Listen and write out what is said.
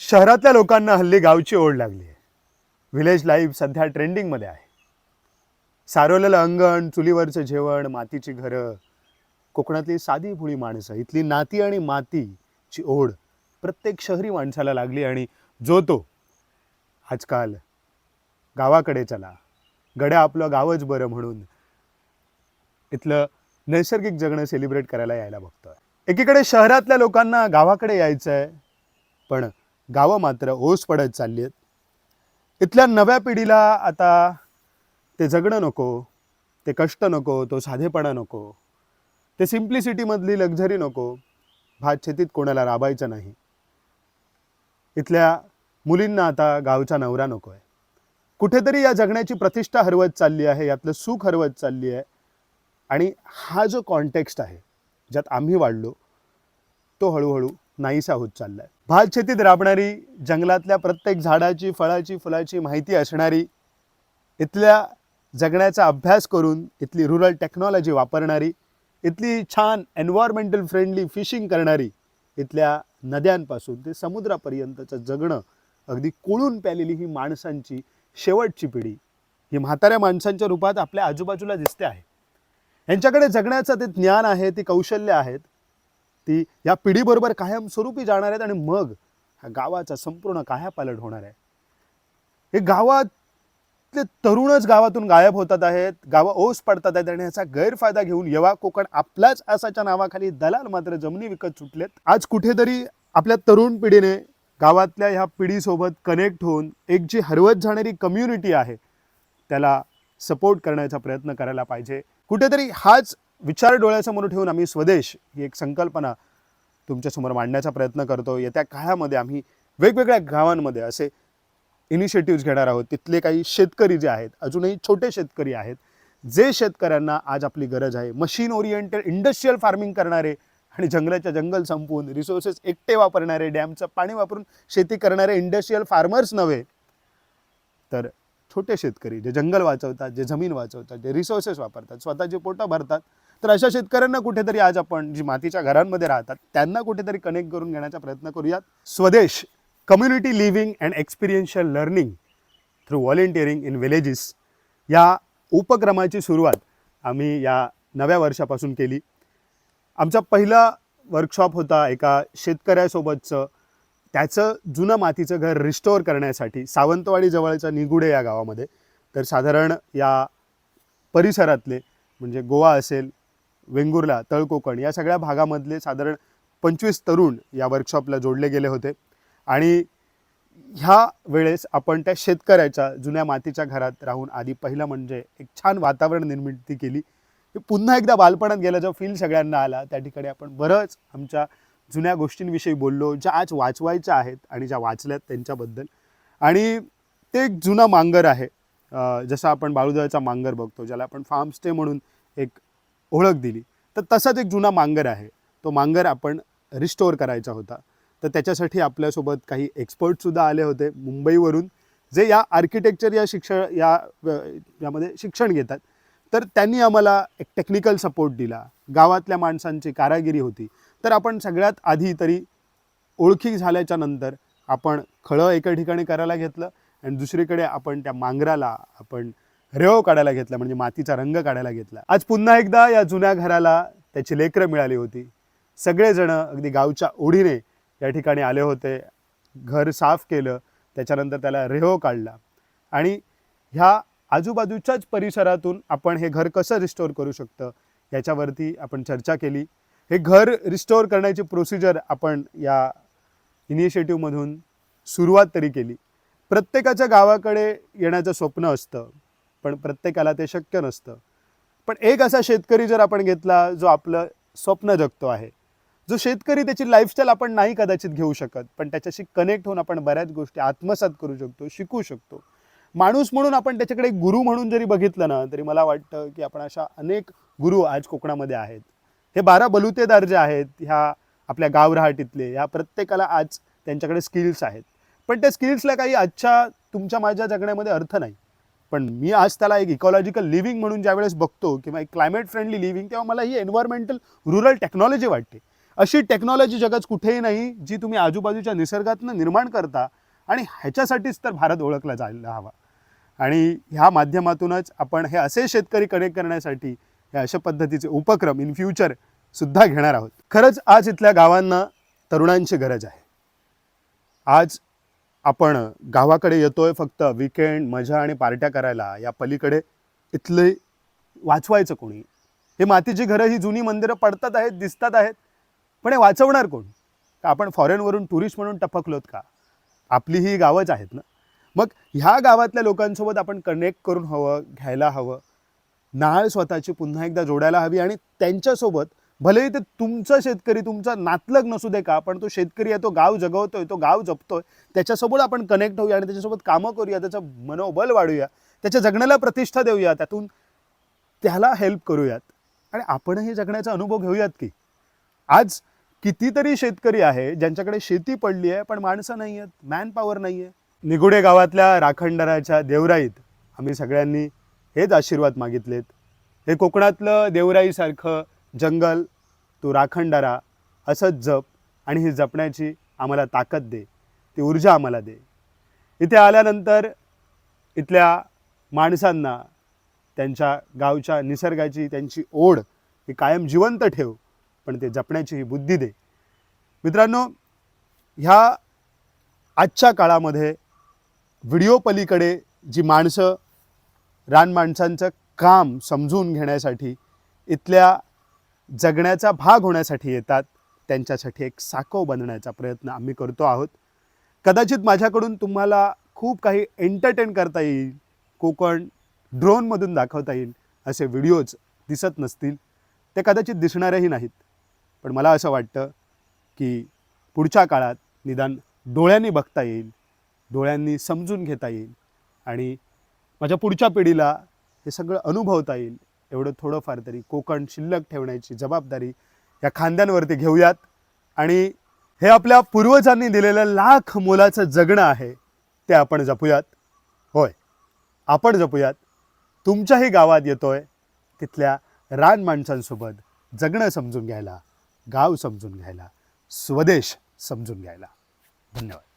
शहरातल्या लोकांना हल्ली गावची ओढ लागली आहे. व्हिलेज लाईफ सध्या ट्रेंडिंगमध्ये आहे. सारवलेलं अंगण चुलीवरचं जेवण मातीची घरं कोकणातली साधी भुळी माणसं इथली नाती आणि मातीची ओढ प्रत्येक शहरी माणसाला लागली आणि जो तो आजकाल गावाकडे चला. गड्या आपलं गावच बरं म्हणून इथलं नैसर्गिक जगणं सेलिब्रेट करायला यायला बघतोय. एकीकडे शहरातल्या लोकांना गावाकडे यायचं आहे पण गावं मात्र ओस पडत चालली आहेत इथल्या नव्या पिढीला आता ते जगणं नको ते कष्ट नको तो साधेपणा नको ते सिम्प्लिसिटीमधली लक्झरी नको भात शेतीत कोणाला राबायचं नाही. इथल्या मुलींना आता गावचा नवरा नको आहे कुठेतरी या जगण्याची प्रतिष्ठा हरवत चालली आहे यातलं सुख हरवत चालली आहे. आणि हा जो कॉन्टेक्स्ट आहे ज्यात आम्ही वाढलो तो हळूहळू नाहीसा होत चाललाय. आहे शेतीत राबणारी जंगलातल्या प्रत्येक झाडाची फळाची फुलाची माहिती असणारी इथल्या जगण्याचा अभ्यास करून इथली रुरल टेक्नॉलॉजी वापरणारी इथली छान एन्व्हायरमेंटल फ्रेंडली फिशिंग करणारी इथल्या नद्यांपासून ते समुद्रापर्यंतचं जगणं अगदी कोळून प्यालेली ही माणसांची शेवटची पिढी. ही म्हाताऱ्या माणसांच्या रूपात आपल्या आजूबाजूला दिसते आहे. यांच्याकडे जगण्याचं ते ज्ञान आहे ती कौशल्य आहेत. ती या पिढीबरोबर कायमस्वरूपी जाणार आहेत आणि मग ह्या गावाचा संपूर्ण कायापालट होणार आहे. हे गावातले तरुणच गावातून गायब होतात आहेत गावं ओस पडतात आहेत आणि याचा गैरफायदा घेऊन यवा कोकण आपल्याच असाच्या नावाखाली दलाल मात्र जमिनी विकत सुटलेत. आज कुठेतरी आपल्या तरुण पिढीने गावातल्या ह्या पिढीसोबत कनेक्ट होऊन एक जी हरवत जाणारी कम्युनिटी आहे त्याला सपोर्ट करण्याचा प्रयत्न करायला पाहिजे. कुठेतरी हाच विचार डोळ्यासमोर ठेवून आम्ही स्वदेश ही एक संकल्पना तुमच्यासमोर मांडण्याचा प्रयत्न करतो. येत्या काळामध्ये आम्ही वेगवेगळ्या गावांमध्ये असे इनिशिएटिव्ह घेणार आहोत. तिथले काही शेतकरी जे आहेत अजूनही छोटे शेतकरी आहेत जे शेतकऱ्यांना आज आपली गरज आहे. मशीन ओरिएंटेड इंडस्ट्रीयल फार्मिंग करणारे आणि जंगलाच्या जंगल संपवून रिसोर्सेस एकटे वापरणारे डॅमचं पाणी वापरून शेती करणारे इंडस्ट्रीयल फार्मर्स नव्हे तर छोटे शेतकरी जे जंगल वाचवतात जे जमीन वाचवतात जे रिसोर्सेस वापरतात स्वतःचे पोटं भरतात तर अशा शेतकऱ्यांना कुठेतरी आज आपण जी मातीच्या घरांमध्ये राहतात त्यांना कुठेतरी कनेक्ट करून घेण्याचा प्रयत्न करूयात. Swadesh community living and experiential learning through volunteering in villages या उपक्रमाची सुरुवात आम्ही या नव्या वर्षापासून केली. आमचा पहिला वर्कशॉप होता एका शेतकऱ्यासोबतचं. त्याचं जुनं मातीचं घर रिस्टोअर करण्यासाठी सावंतवाडी जवळच्या निगुडे या गावामध्ये. तर साधारण या परिसरातले म्हणजे गोवा असेल वेंगुर्ला तळकोकण या सगळ्या भागामधले साधारण पंचवीस तरुण या वर्कशॉपला जोडले गेले होते. आणि ह्या वेळेस आपण त्या शेतकऱ्याच्या जुन्या मातीच्या घरात राहून आधी पहिलं म्हणजे एक छान वातावरण निर्मिती केली. पुन्हा एकदा बालपणात गेला जेव्हा फील सगळ्यांना आला त्या ठिकाणी आपण बरंच आमच्या जुन्या गोष्टींविषयी बोललो ज्या आज वाचवायच्या आहेत आणि ज्या वाचल्यात त्यांच्याबद्दल. आणि ते एक जुना मांगर आहे. जसं आपण बाळूदळाचा मांगर बघतो ज्याला आपण फार्म स्टे म्हणून एक ओळख दिली. तर तसाच एक जुना मांगर आहे. तो मांगर आपण रिस्टोअर करायचा होता. तर त्याच्यासाठी आपल्यासोबत काही एक्सपर्टसुद्धा आले होते मुंबईवरून जे या आर्किटेक्चर या शिक्षण या यामध्ये शिक्षण घेतात. तर त्यांनी आम्हाला एक टेक्निकल सपोर्ट दिला. गावातल्या माणसांची कारागिरी होती. तर आपण सगळ्यात आधी तरी ओळखी झाल्याच्यानंतर आपण खळं एका ठिकाणी करायला घेतलं आणि दुसरीकडे आपण त्या मांगराला आपण रेव काढायला घेतला म्हणजे मातीचा रंग काढायला घेतला. आज पुन्हा एकदा या जुन्या घराला त्याची लेकरं मिळाली होती. सगळेजण अगदी गावच्या ओढीने या ठिकाणी आले होते. घर साफ केलं त्याच्यानंतर त्याला रेहो काढला. आणि ह्या आजूबाजूच्याच परिसरातून आपण हे घर कसं रिस्टोअर करू शकतं याच्यावरती आपण चर्चा केली. हे घर रिस्टोअर करण्याची प्रोसिजर आपण या इनिशिएटिव्हमधून सुरुवात तरी केली. प्रत्येकाच्या गावाकडे येण्याचं स्वप्न असतं. पण प्रत्येकाला ते शक्य नसतं. पण एक असा शेतकरी जर आपण घेतला जो आपलं स्वप्न जगतो आहे जो शेतकरी त्याची लाईफस्टाईल आपण नाही कदाचित घेऊ शकत पण त्याच्याशी कनेक्ट होऊन आपण बऱ्याच गोष्टी आत्मसात करू शकतो शिकू शकतो. माणूस म्हणून आपण त्याच्याकडे गुरु म्हणून जरी बघितलं ना तरी मला वाटतं की आपण अशा अनेक गुरु आज कोकणामध्ये आहेत. हे बारा बलुतेदार जे आहेत ह्या आपल्या गावरहाटीतले ह्या प्रत्येकाला आज त्यांच्याकडे स्किल्स आहेत. पण त्या स्किल्सला काही आजच्या तुमच्या माझ्या जगण्यामध्ये अर्थ नाही. पण मी आज त्याला एक इकॉलॉजिकल लिव्हिंग म्हणून ज्यावेळेस बघतो किंवा एक क्लायमेट फ्रेंडली लिव्हिंग तेव्हा मला ही एन्व्हायरमेंटल रुरल टेक्नॉलॉजी वाटते. अशी टेक्नॉलॉजी जगात कुठेही नाही जी तुम्ही आजूबाजूच्या निसर्गातनं निर्माण करता आणि ह्याच्यासाठीच तर भारत ओळखला जायला हवा. आणि ह्या माध्यमातूनच आपण हे असे शेतकरी कनेक्ट करण्यासाठी हे अशा पद्धतीचे उपक्रम इन फ्युचर सुद्धा घेणार आहोत. खरंच आज इथल्या गावांना तरुणांची गरज आहे. आज आपण गावाकडे येतोय फक्त विकेंड मजा आणि पार्ट्या करायला या पलीकडे इथले वाचवायचं कोणी? हे मातीची घरं ही जुनी मंदिरं पडतात आहेत दिसतात आहेत पण हे वाचवणार कोण? का आपण फॉरेनवरून टुरिस्ट म्हणून टपकलोत का? आपली ही गावंच आहेत ना? मग ह्या गावातल्या लोकांसोबत आपण कनेक्ट करून हवं घ्यायला हवं. नाळ स्वतःची पुन्हा एकदा जोडायला हवी आणि त्यांच्यासोबत भलेही ते तुमचा शेतकरी तुमचा नातलग नसू दे का पण तो शेतकरी आहे तो गाव जगवतोय तो गाव जपतोय त्याच्यासोबत आपण कनेक्ट होऊया आणि त्याच्यासोबत कामं करूया त्याचं मनोबल वाढूया त्याच्या जगण्याला प्रतिष्ठा देऊया त्यातून त्याला हेल्प करूयात. आणि आपणही जगण्याचा अनुभव घेऊयात की आज कितीतरी शेतकरी आहे ज्यांच्याकडे शेती पडली आहे पण माणसं नाही आहेत मॅन पॉवर नाही आहे. निगुडे गावातल्या राखणदाराच्या देवराईत आम्ही सगळ्यांनी हेच आशीर्वाद मागितलेत. हे कोकणातलं देवराईसारखं जंगल तो राखणदारा असंच जप आणि ही जपण्याची आम्हाला ताकद दे. ती ऊर्जा आम्हाला दे. इथे आल्यानंतर इथल्या माणसांना त्यांच्या गावच्या निसर्गाची त्यांची ओढ ही कायम जिवंत ठेव पण ते जपण्याची ही बुद्धी दे. मित्रांनो ह्या आजच्या काळामध्ये व्हिडिओ पलीकडे जी माणसं रान माणसांचं काम समजून घेण्यासाठी इथल्या जगण्याचा भाग होण्यासाठी येतात. त्यांच्यासाठी एक साकव बनण्याचा प्रयत्न आम्ही करतो आहोत. कदाचित माझ्याकडून तुम्हाला खूप काही एंटरटेन करता येईल. कोकण ड्रोनमधून दाखवता येईल. असे व्हिडिओज दिसत नसतील. ते कदाचित दिसणारेही नाहीत. पण मला असं वाटतं की पुढच्या काळात निदान डोळ्यांनी बघता येईल. डोळ्यांनी समजून घेता येईल. आणि माझ्या पुढच्या पिढीला हे सगळं अनुभवता येईल. एवढं थोडंफार तरी कोकण शिल्लक ठेवण्याची जबाबदारी या खांद्यांवरती घेऊयात. आणि हे आपल्या पूर्वजांनी दिलेलं लाख मोलाचं जगणं आहे ते आपण जपूयात. होय आपण जपूयात. तुमच्याही गावात येतोय तिथल्या रान माणसांसोबत जगणं समजून घ्यायला गाव समजून घ्यायला स्वदेश समजून घ्यायला. धन्यवाद.